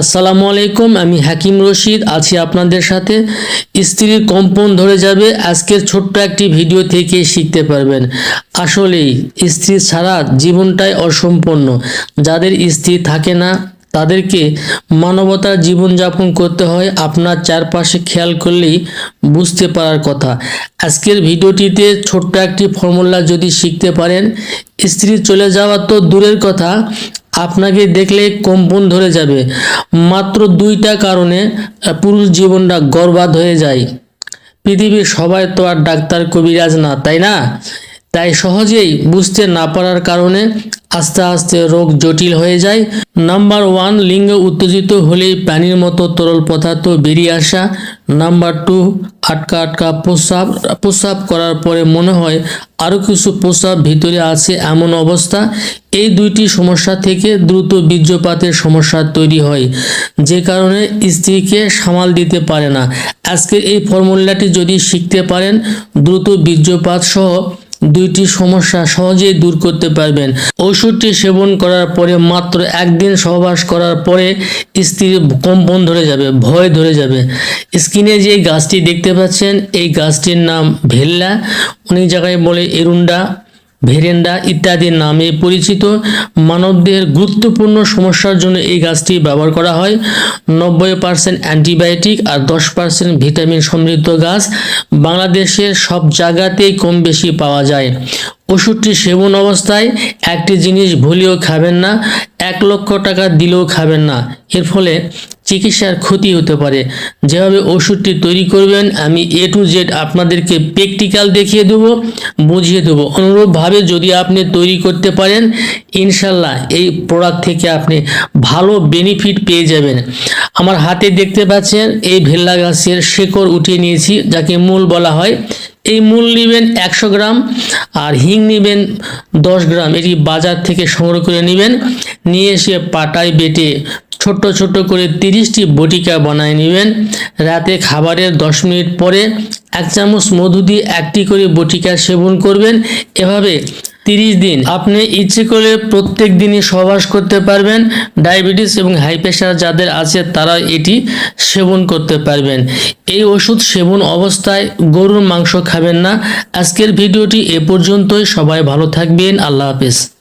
আসসালামু আলাইকুম, আমি হাকিম রশিদ, আছি আপনাদের সাথে। স্ত্রীর কম্পন ধরে যাবে, আজকের ছোট্ট একটি ভিডিও থেকে শিখতে পারবেন। আসলেই স্ত্রী ছাড়া জীবনটাই অসম্পূর্ণ। যাদের স্ত্রী থাকে না, তাদেরকে মানবতার জীবনযাপন করতে হয়, আপনার চারপাশে খেয়াল করলেই বুঝতে পারার কথা। আজকের ভিডিওটিতে ছোট্ট একটি ফর্মুলা যদি শিখতে পারেন, স্ত্রী চলে যাওয়া তো দূরের কথা আপনাকে দেখলে কম্পন ধরে যাবে। মাত্র দুইটা কারণে পুরুষ জীবনটা গর্বাদ হয়ে যায়। পৃথিবীর সবাই তো আর ডাক্তার, কবিরাজ না, তাই না? তাই সহজেই বুঝতে না পারার কারণে আস্তে আস্তে রোগ জটিল হয়ে যায়। নাম্বার ওয়ান, লিঙ্গ উত্তেজিত হলেই পানির মতো তরল পদার্থ বেরিয়ে আসা। নাম্বার টু আটকা আটকা প্রস্রাব প্রস্রাব করার পরে মনে হয় আরও কিছু প্রস্রাব ভিতরে আছে এমন অবস্থা। এই দুইটি সমস্যা থেকে দ্রুত বীর্যপাতের সমস্যা তৈরি হয়, যে কারণে স্ত্রীকে সামাল দিতে পারে না। আজকের এই ফর্মুলাটি যদি শিখতে পারেন, দ্রুত বীর্যপাত সহ দুইটি সমস্যা সহজেই দূর করতে পারবেন। ওষুধটি সেবন করার পরে মাত্র একদিন সহবাস করার পরে স্ত্রীর কম্পন ধরে যাবে, ভয় ধরে যাবে। স্কিনে যে গাছটি দেখতে পাচ্ছেন, এই গাছটির নাম ভেল্লা। অনেক জায়গায় বলে এরুন্ডা। ভেরেন্ডা ইত্যাদি নামে পরিচিত। মানবদের গুরুত্বপূর্ণ সমস্যার জন্য এই গাছটি ব্যবহার করা হয়। নব্বই পার্সেন্ট অ্যান্টিবায়োটিক আর দশ পার্সেন্ট ভিটামিন সমৃদ্ধ গাছ বাংলাদেশের সব জায়গাতেই কম বেশি পাওয়া যায়। ওষুধটি সেবন অবস্থায় একটি জিনিস ভুলেও খাবেন না, এক লক্ষ টাকা দিলেও খাবেন না। এর ফলে চিকিৎসার ক্ষতি হতে পারে। যেভাবে ওষুধটি তৈরি করবেন, আমি এ টু জেড আপনাদেরকে প্র্যাকটিক্যাল দেখিয়ে দেবো, বুঝিয়ে দেবো। অনুরূপভাবে যদি আপনি তৈরি করতে পারেন, ইনশাল্লাহ এই প্রোডাক্ট থেকে আপনি ভালো বেনিফিট পেয়ে যাবেন। আমার হাতে দেখতে পাচ্ছেন, এই ভেল্লা গাছের শেকড় উঠিয়ে নিয়েছি, যাকে মূল বলা হয় এই মূল নেবেন একশো গ্রাম আর হিং নেবেন দশ গ্রাম। এটি বাজার থেকে সংগ্রহ করে নেবেন। নিয়ে এসে পাটায় বেটে ছোট ছোট করে তিরিশটি বটিকা বানায় নেবেন। রাতে খাবারের দশ মিনিট পরে এক চামচ মধু দিয়ে একটি করে বটিকা সেবন করবেন। এভাবে তিরিশ দিন। আপনি ইচ্ছে করে প্রত্যেক দিনই সহবাস করতে পারবেন। ডায়াবেটিস এবং হাই প্রেশার যাদের আছে, তারা এটি সেবন করতে পারবেন। এই ওষুধ সেবন অবস্থায় গরুর মাংস খাবেন না। আজকের ভিডিওটি এ পর্যন্তই। সবাই ভালো থাকবেন। আল্লাহ হাফেজ।